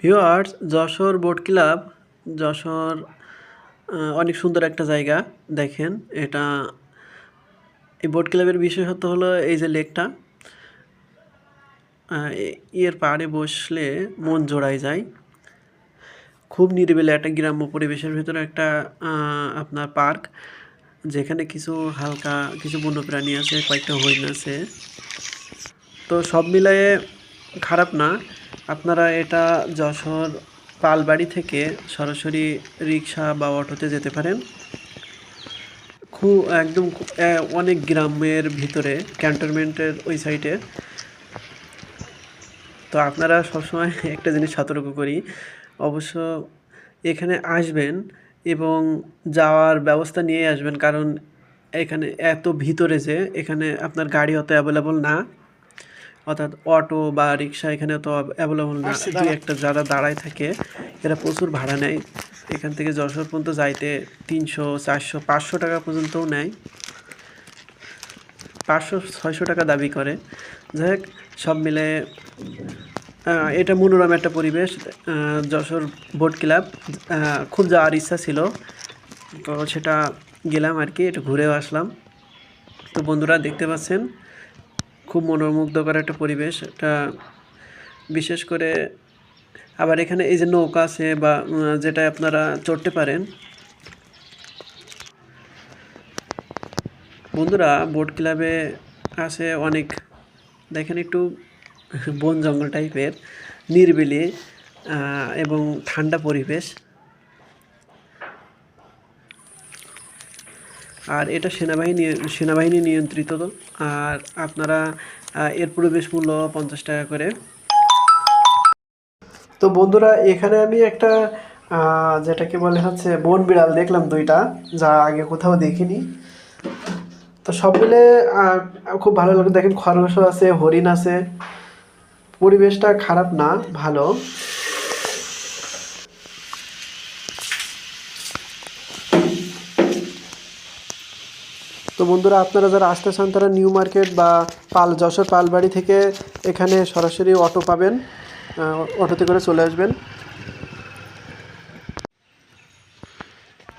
Viewers, Jessore boat club, Jessore অনেক সুন্দর একটা জায়গা, দেখেন। এটা, এই বোট ক্লাবের বিশেষত্ব হলো এই যে লেকটা এর পাড়ে বসলে মন জোড়ায় যায়। খুব নিরিবিলি একটা গ্রাম্য পরিবেশের ভিতরে একটা আপনার পার্ক, যেখানে কিছু হালকা, কিছু বন্যপ্রাণী আছে, কয়েকটা হরিণ আছে। তো সব মিলিয়ে খারাপ না। আপনারা এটা যশোর পালবাড়ি থেকে সরাসরি রিক্সা বা অটোতে যেতে পারেন। খুব একদম অনেক গ্রামের ভিতরে, ক্যান্টনমেন্টের ওই সাইডে। তো আপনারা সবসময় একটা জিনিস সতর্ক করি, অবশ্য এখানে আসবেন এবং যাওয়ার ব্যবস্থা নিয়ে আসবেন, কারণ এখানে এত ভিতরে যে এখানে আপনার গাড়ি অত অ্যাভেলেবল না। অর্থাৎ অটো বা রিক্সা এখানে তো অ্যাভেলেবল না। দুই একটা যারা দাঁড়ায় থাকে এরা প্রচুর ভাড়া নেয়। এখান থেকে যশোর পর্যন্ত যাইতে তিনশো চারশো পাঁচশো টাকা পর্যন্তও নেয়। পাঁচশো ছয়শো টাকা দাবি করে। যাই হোক সব মিলে এটা মনোরম একটা পরিবেশ। যশোর বোট ক্লাব খুব যাওয়ার ইচ্ছা ছিল। তো সেটা গেলাম আর কি একটু ঘুরেও আসলাম। তো বন্ধুরা দেখতে পাচ্ছেন খুব মনোমুগ্ধকর একটা পরিবেশ। এটা বিশেষ করে আবার এখানে এই যে নৌকা আছে বা যেটা আপনারা চড়তে পারেন। বন্ধুরা, বোট ক্লাবে আছে অনেক, দেখেন একটু বন জঙ্গল টাইপের নিরিবিলি এবং ঠান্ডা পরিবেশ। আর এটা সেনাবাহিনী সেনাবাহিনী নিয়ন্ত্রিত। আর আপনারা এর প্রবেশ মূল্য পঞ্চাশ টাকা করে। তো বন্ধুরা, এখানে আমি একটা যেটাকে বলে হচ্ছে বন বিড়াল দেখলাম দুইটা, যা আগে কোথাও দেখিনি। তো সব মিলে খুব ভালো লাগে দেখেন খরগোশও আছে, হরিণ আছে। পরিবেশটা খারাপ না, ভালো। তো বন্ধুরা, আপনারা যারা আসতে চান তারা নিউ মার্কেট বা পাল, যশোর পালবাড়ি থেকে এখানে সরাসরি অটো পাবেন অটোতে করে চলে আসবেন।